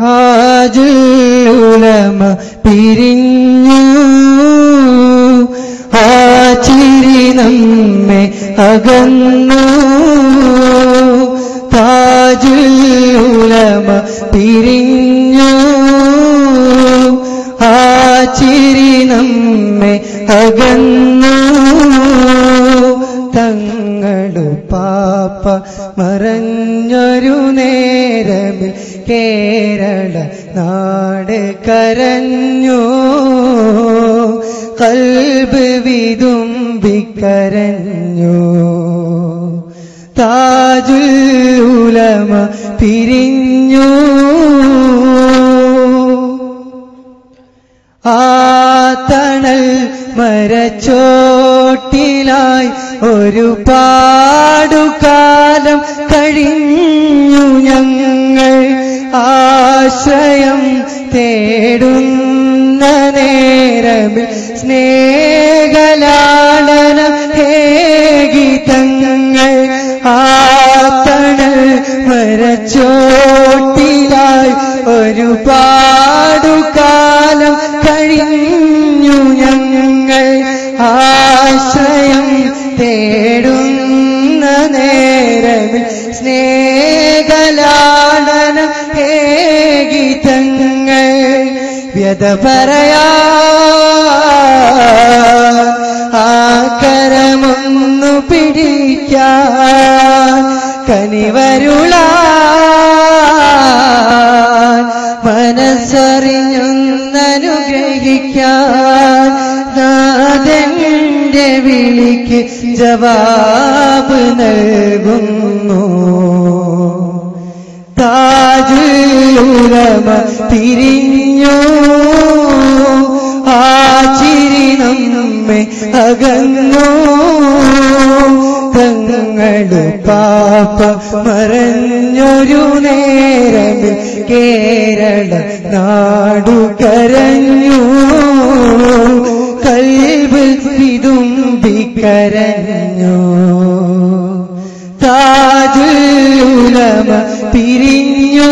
താജുലമ പിരിഞ്ഞു. ആ ചിരി നമ്മെ അകന്നു. താജുലമ പിരിഞ്ഞു. ആ ചിരി നമ്മെ അകന്നു. തങ്ങളു പാപ്പ മറഞ്ഞൊരു നേരമേ കേരള നാട് കരഞ്ഞു. കൽബ് വിതുമ്പിക്കരഞ്ഞു. താജുലമ പിരിഞ്ഞു. ആ തണൽ മരച്ചോട്ടിലായി ഒരു പാടുകാലം തേടുന്ന നേരമിൽ സ്നേഹലാളന ഹേഗിതങ്ങൾ ആ തണൽ മരച്ചോട്ടിലായി ഒരു വ്യത പറയാ ആകരമൊന്നു പിടിക്കാൻ കനിവരുളാൻ മനസ്സറിഞ്ഞൊന്നനുഗ്രഹിക്കാൻ നാഥന്റെ വിളിക്ക് ജവാബ് നൽകുന്നു. താജുലമ തിരിഞ്ഞോ. ആ ചിരി നമ്മെ അകന്നു. തങ്ങൾ പാപ്പ മറഞ്ഞൊരു നേരമിൽ കേരള നാടു കരഞ്ഞു. കൽവ് വിതുമ്പിക്കരഞ്ഞു താജുലമ പിരിഞ്ഞു.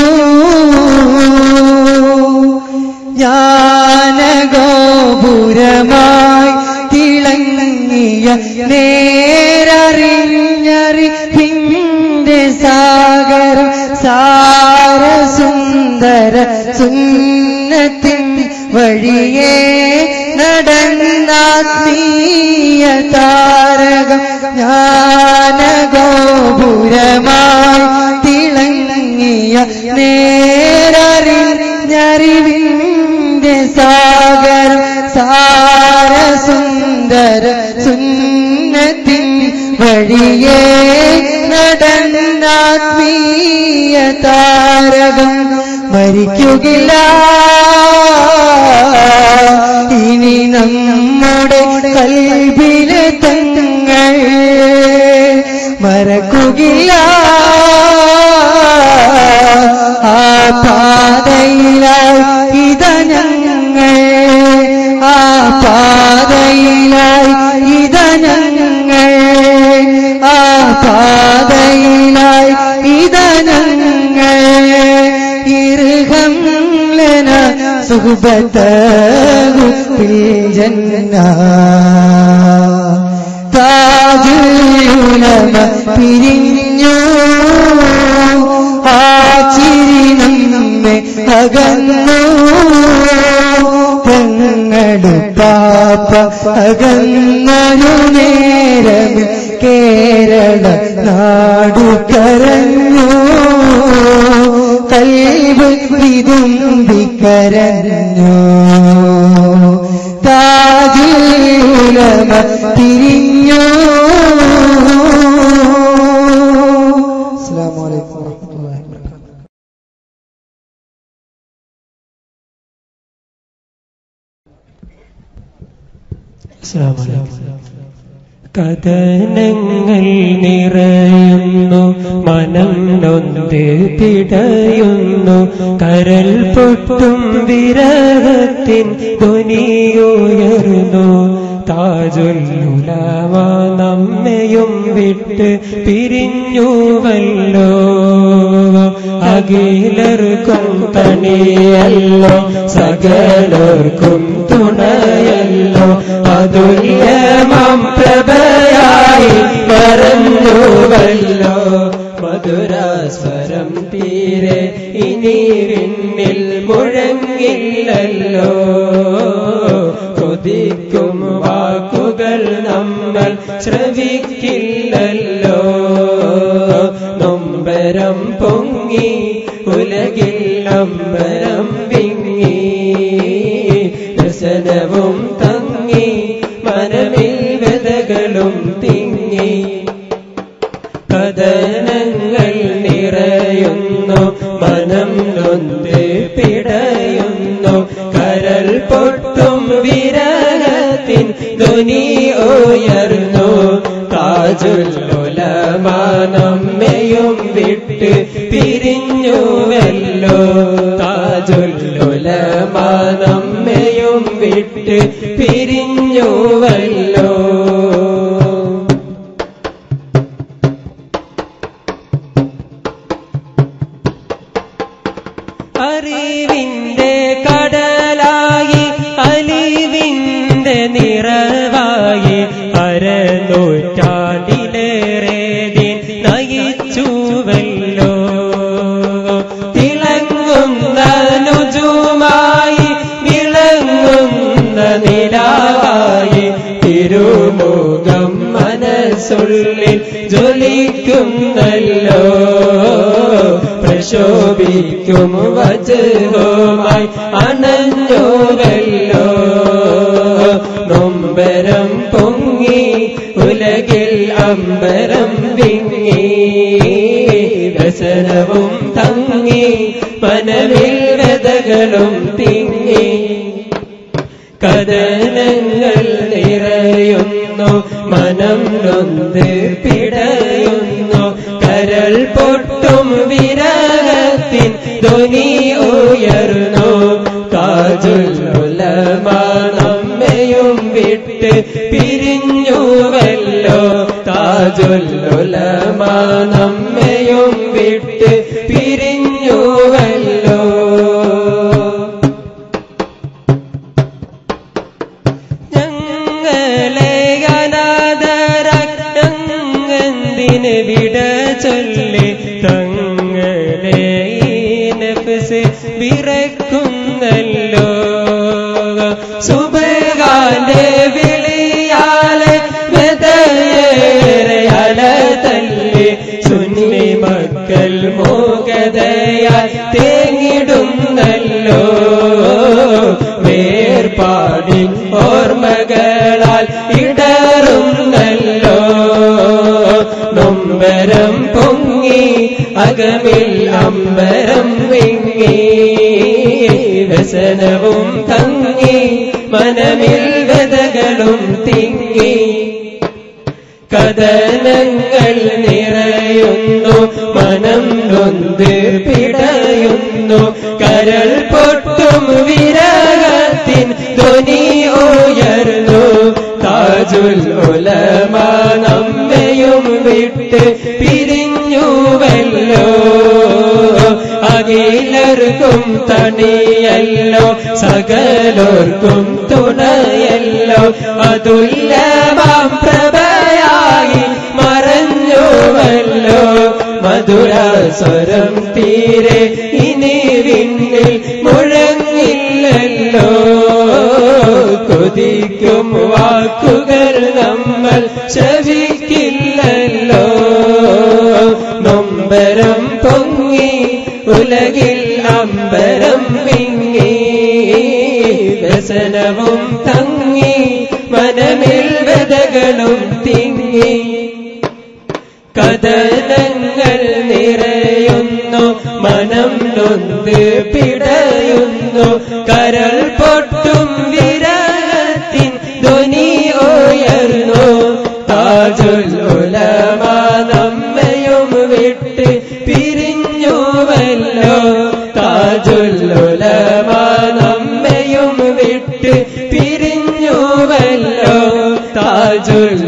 ജ്ഞാനഗോപുരമായി തിളങ്ങിയ നേരറിഞ്ഞറി സാഗര സാഗരം സാരസുന്ദര സുന്നത്തിൻ വഴിയേ നടന്നാത്മീയ താരകം ജ്ഞാനഗോപുരമായി തിളങ്ങിയ സാഗർ സാര സുന്ദര സുന്നത്തിൻ വഴിയേ നടന്നാത്മീയ താരകം മരിക്കുകില്ല ഇനി നമ്മുടെ കൽബിലെ സുഹബത്തഹു ഫിൽ ജന്ന താജുലമ പിരിഞ്ഞു ആ ചിരി നമ്മെ അകന്നു തങ്ങൾ പാപ്പ അകന്നൊരു നേരം കേരള നാടു കരഞ്ഞു കൽവ് വിതുമ്പിക്കരഞ്ഞു താജുലമ തിരിഞ്ഞു. വറഹ്മത്തുള്ളാഹി വബറകാതുഹു. കഥനങ്ങൾ നിറയുന്നു മനം നൊന്ത് പിടയുന്നു കരൽ പൊട്ടും വിരഹത്തിൻ ധ്വനിയുയർന്നു താജുല്ലുലമ നമ്മയും വിട്ട് പിരിഞ്ഞുവല്ലോ. അഖിലർക്കും തണിയല്ലോ സകലർക്കും തുണയല്ലോ. അതുല്യമം മറന്നുവല്ലോ മധുരാസ്വരം തീരെ ഇനി വിണ്ണിൽ മുഴങ്ങില്ലല്ലോ. കൊതിക്കും വാക്കുകൾ നമ്മൾ ശ്രവിക്കില്ലല്ലോ. നൊമ്പരം പൊങ്ങി ഉലകിൽ നമ്പരം വിങ്ങി കഥനങ്ങൾ നിറയുന്നു മനം നൊന്ത് പിടയുന്നു. കരൽ പൊട്ടും വിരഹത്തിൻ ധ്വനി ഉയർന്നു. താജുല്ലുലമാനമ്മയും വിട്ട് പിരിഞ്ഞുവല്ലോ. താജുല്ലുലമാനമ്മയും വിട്ട് പിരിഞ്ഞുവല്ലോ. തിരുമുഖം മനസ്സുള്ളിൽ ജ്വലിക്കുന്നല്ലോ പ്രശോഭിക്കും വചനവുമായി അണഞ്ഞുവല്ലോ. നൊമ്പരം പൊങ്ങി ഉലകിൽ അമ്പരം വിങ്ങി. വ്യസനവും തങ്ങി മനവിൽ വ്യതകളും തിങ്ങി. കഥനങ്ങൾ നിറയുന്നു മനം നൊന്ത് പിടയുന്നു. കരൾ പൊട്ടും വിരഹത്തിൻ ധ്വനി ഉയർന്നു. ലുലമാണമ്മയും വിട്ട് പിരിഞ്ഞുവല്ലോ. താജുല്ലുലമാനമ്മയും വിട ചൊല്ലി തങ്ങളെ നഫ്സ് വിറക്കുന്നല്ലോ സുബകാന്റെ വിളിയാലെ വെതയേറെ അല തല്ലി സുന്നി മക്കൾ മോകതയാൽ തേങ്ങിടുന്നല്ലോ. വേർപാടി ഓർമ്മകളാൽ അകമിൽ അമ്പരം വിങ്ങി വ്യസനവും തങ്ങി മനമിൽ വ്യതകളും തിങ്ങി. കഥനങ്ങൾ നിറയുന്നു മനം നൊന്ത് പിടയുന്നു. കരൾ പൊട്ടും വിരഹത്തിൻ ധ്വനി ഉയർന്നു. താജുൽ ഉലമ നമ്മയും വിട്ട് പിരിഞ്ഞുവല്ലോ അഖിലർക്കും തണിയല്ലോ സകലോർക്കും തുണയല്ലോ. അതുല്യമാം പ്രഭയായി മറഞ്ഞുവല്ലോ. മധുര സ്വരം തീരെ ഇനി വിണ്ണിൽ മുഴങ്ങില്ലല്ലോ. കൊതിക്കും വാക്കുകൾ നമ്മൾ ശവിക്കില്ലല്ലോ നൊമ്പരം പൊങ്ങി ഉലകിൽ അമ്പരം വിങ്ങി. വ്യസനവും തങ്ങി മനമിൽ വ്യതകളും തിങ്ങി. കഥനങ്ങൾ നിറയുന്നു മനം നൊന്ത് പിടയുന്നു കരൾ to